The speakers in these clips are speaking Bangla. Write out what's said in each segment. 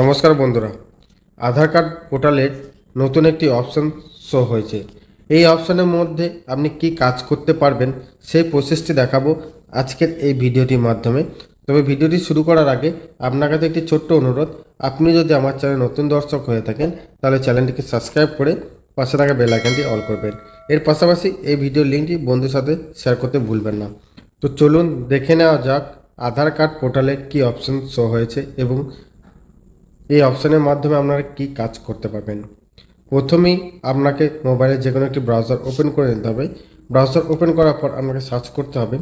নমস্কার বন্ধুরা। আধার কার্ড পোর্টালে নতুন একটি অপশান শো হয়েছে। এই অপশানের মধ্যে আপনি কি কাজ করতে পারবেন সেই প্রসেসটি দেখাবো আজকের এই ভিডিওটির মাধ্যমে। তবে ভিডিওটি শুরু করার আগে আপনার কাছে একটি ছোট্ট অনুরোধ, আপনি যদি আমার চ্যানেল নতুন দর্শক হয়ে থাকেন, তাহলে চ্যানেলটিকে সাবস্ক্রাইব করে পাশে থাকা বেল অল করবেন। এর পাশাপাশি এই ভিডিওর লিঙ্কটি বন্ধুর সাথে শেয়ার করতে ভুলবেন না। তো চলুন দেখে নেওয়া যাক আধার কার্ড পোর্টালে কি অপশন শো হয়েছে এবং এই অপশানের মাধ্যমে আপনারা কি কাজ করতে পারবেন? প্রথমেই আপনাকে মোবাইলে যে কোনো একটি ব্রাউজার ওপেন করে নিতে হবে। ব্রাউজার ওপেন করার পর আপনাকে সার্চ করতে হবে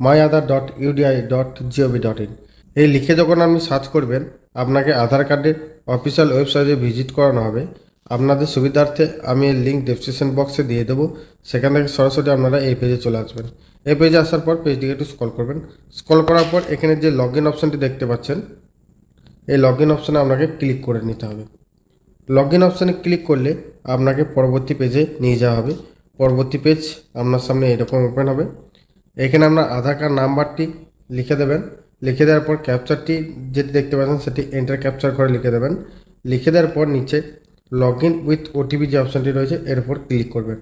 my Aadhaar dot UIDAI dot GOV dot in এই লিখে যখন আপনি সার্চ করবেন, আপনাকে আধার কার্ডের অফিসিয়াল ওয়েবসাইটে ভিজিট করানো হবে। আপনাদের সুবিধার্থে আমি এর লিঙ্ক ডেসক্রিপশন বক্সে দিয়ে দেবো। সেখান থেকে সরাসরি আপনারা এই পেজে চলে আসবেন। এই পেজে আসার পর পেজটিকে একটু স্কল করবেন। স্কল করার পর এখানে যে লগ ইন অপশানটি দেখতে পাচ্ছেন এই লগ ইন অপশানে আপনাকে ক্লিক করে নিতে হবে। লগ ইন অপশানে ক্লিক করলে আপনাকে পরবর্তী পেজে নিয়ে যাওয়া হবে। পরবর্তী পেজ আপনার সামনে এরকম ওপেন হবে। এখানে আপনার আধার কার্ড নাম্বারটি লিখে দেবেন। লিখে দেওয়ার পর ক্যাপচারটি যেটি দেখতে পাচ্ছেন সেটি এন্টার ক্যাপচার করে লিখে দেবেন। লিখে দেওয়ার পর নিচে লগ ইন উইথ ওটিপি যে অপশানটি রয়েছে, এর উপর ক্লিক করবেন।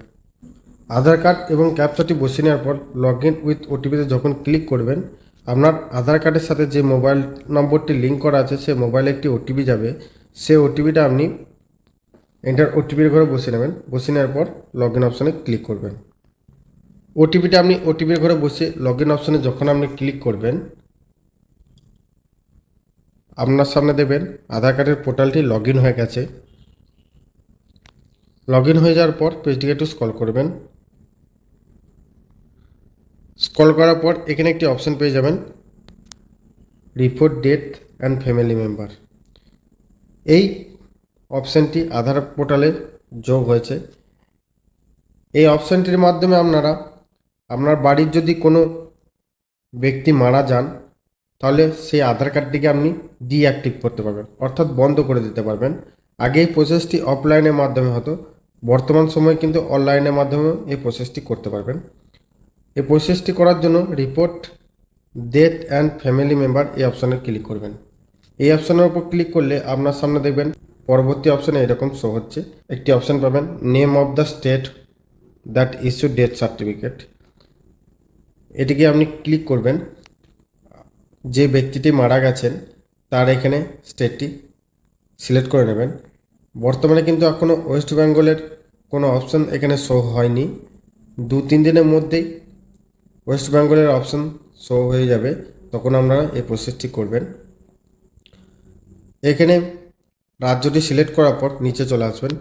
আধার কার্ড এবং ক্যাপচারটি বসিয়ে নেওয়ার পর লগ ইন উইথ ওটিপিতে যখন ক্লিক করবেন আপনার আধার কার্ডের সাথে যে মোবাইল নম্বরটি লিঙ্ক করা আছে, সে মোবাইলে একটি ওটিপি যাবে। সে ওটিপিটা আপনি এন্টার ওটিপির ঘরে বসিয়ে নেবেন। বসিয়ে নেওয়ার পর লগ ইন অপশানে ক্লিক করবেন। ওটিপিটা আপনি ওটিপির ঘরে বসে লগ ইন অপশানে যখন আপনি ক্লিক করবেন, আপনার সামনে দেবেন আধার কার্ডের পোর্টালটি লগ হয়ে গেছে। লগ হয়ে যাওয়ার পর পেজটিকে একটু স্ক্রল করবেন। স্ক্রল করার পর এখানে একটি অপশন পেয়ে যাবেন report death and family member এই অপশানটি আধার পোর্টালে যোগ হয়েছে। এই অপশানটির মাধ্যমে আপনারা, আপনার বাড়ির যদি কোনো ব্যক্তি মারা যান, তাহলে সেই আধার কার্ডটিকে আপনি ডিঅ্যাক্টিভ করতে পারবেন, অর্থাৎ বন্ধ করে দিতে পারবেন। আগে এই প্রসেসটি অফলাইনের মাধ্যমে হতো, বর্তমান সময়ে কিন্তু অনলাইনের মাধ্যমেও এই প্রসেসটি করতে পারবেন। এই প্রসেসটি করার জন্য report death and family member এই অপশানে ক্লিক করবেন। এই অপশানের উপর ক্লিক করলে আপনার সামনে দেখবেন পরবর্তী অপশানে এরকম শো হচ্ছে। একটি অপশান পাবেন name of the state that issue death certificate এটিকে আপনি ক্লিক করবেন। যে ব্যক্তিটি মারা গেছেন, তার এখানে স্টেটটি সিলেক্ট করে নেবেন। বর্তমানে কিন্তু এখনও ওয়েস্ট বেঙ্গলের কোনো অপশান এখানে শো হয়নি। দু তিন দিনের মধ্যেই ওয়েস্ট বেঙ্গলের অপশান শো হয়ে যাবে, তখন আপনারা এই প্রসেসটি করবেন। এখানে রাজ্যটি সিলেক্ট করার পর নিচে চলে আসবেন।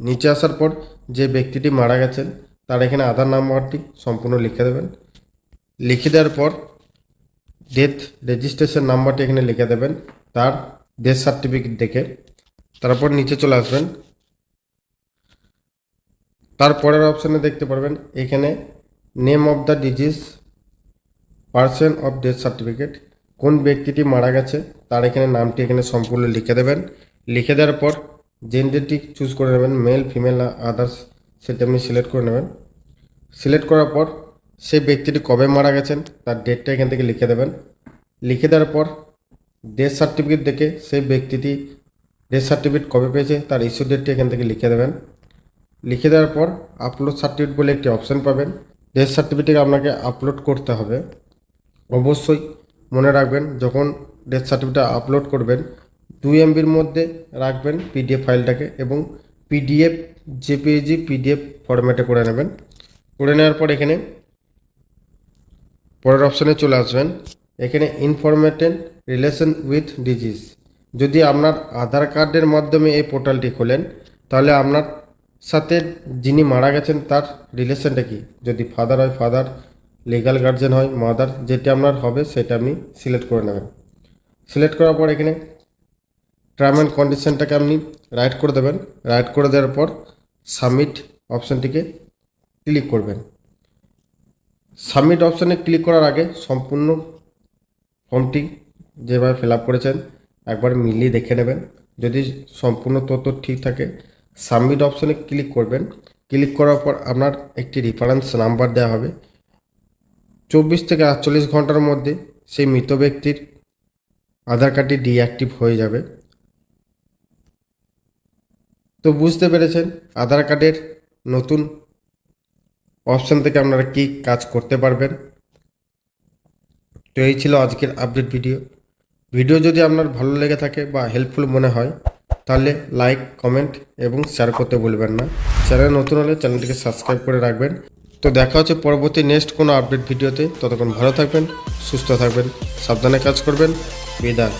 নিচে আসার পর যে ব্যক্তিটি মারা গেছেন, তার এখানে আধার নাম্বারটি সম্পূর্ণ লিখে দেবেন। লিখে দেওয়ার পর ডেথ রেজিস্ট্রেশন নাম্বারটি এখানে লিখে দেবেন, তার ডেথ সার্টিফিকেট দেখে। তারপর নিচে চলে আসবেন। তারপরের অপশানে দেখতে পারবেন, এখানে name of the deceased person of death certificate কোন ব্যক্তিটি মারা গেছে, তার এখানে নামটি এখানে সম্পূর্ণ লিখে দেবেন। লিখে দেওয়ার পর জেন্ডারটি চুজ করে নেবেন মেল ফিমেল আদার্স সেটা আপনি সিলেক্ট করে নেবেন। সিলেক্ট করার পর সেই ব্যক্তিটি কবে মারা গেছেন, তার ডেটটা এখান থেকে লিখে দেবেন। লিখে দেওয়ার পর ডেথ সার্টিফিকেট দেখে সেই ব্যক্তিটি ডেথ সার্টিফিকেট কবে পেয়েছে, তার ইস্যু ডেটটি এখান থেকে লিখে দেবেন। লিখে দেওয়ার পর আপলোড সার্টিফিকেট বলে একটি অপশান পাবেন। ডেথ সার্টিফিকেট আপনাকে আপলোড করতে হবে। অবশ্যই মনে রাখবেন, যখন ডেথ সার্টিফিকেট আপলোড করবেন, দুই এমবির মধ্যে রাখবেন পিডিএফ ফাইলটাকে এবং পিডিএফ জেপিএজি পিডিএফ ফরম্যাটে করে নেবেন। করে নেওয়ার পর এখানে পরের অপশানে চলে আসবেন। এখানে ইনফরমেটেন রিলেশন উইথ ডিজিজ যদি আপনার আধার কার্ডের মাধ্যমে এই পোর্টালটি খোলেন, তাহলে আপনার সাথে যিনি মারা গেছেন, তার রিলেশনটা কি? যদি ফাদার হয় ফাদার লিগাল গার্জেন হয় মাদার যেটি আপনার হবে, সেটা আপনি সিলেক্ট করে নেবেন। সিলেক্ট করার পর এখানে টার্ম অ্যান্ড কন্ডিশনটাকে আপনি রাইট করে দেবেন। রাইট করে দেওয়ার পর সাবমিট অপশানটিকে ক্লিক করবেন। সাবমিট অপশানে ক্লিক করার আগে সম্পূর্ণ ফর্মটি যেভাবে ফিল আপ করেছেন, একবার মিলিয়ে দেখে নেবেন। যদি সম্পূর্ণ তথ্য ঠিক থাকে সাবমিট অপশানে ক্লিক করবেন। ক্লিক করার পর আপনার একটি রেফারেন্স নাম্বার দেওয়া হবে। চব্বিশ থেকে আটচল্লিশ ঘণ্টার মধ্যে সেই মৃত ব্যক্তির আধার কার্ডটি ডিঅ্যাক্টিভ হয়ে যাবে। তো বুঝতে পেরেছেন, আধার কার্ডের নতুন অপশান থেকে আপনারা কি কাজ করতে পারবেন? তো এই ছিল আজকের আপডেট ভিডিও ভিডিও যদি আপনার ভালো লেগে থাকে বা হেল্পফুল মনে হয় তাহলে লাইক কমেন্ট এবং শেয়ার করতে ভুলবেন না। চ্যানেল নতুন হলে চ্যানেলটিকে সাবস্ক্রাইব করে রাখবেন। তো দেখা হচ্ছে পরবর্তী নেক্সট কোনো আপডেট ভিডিওতে। ততক্ষণ ভালো থাকবেন, সুস্থ থাকবেন, সাবধানে কাজ করবেন। বিদায়।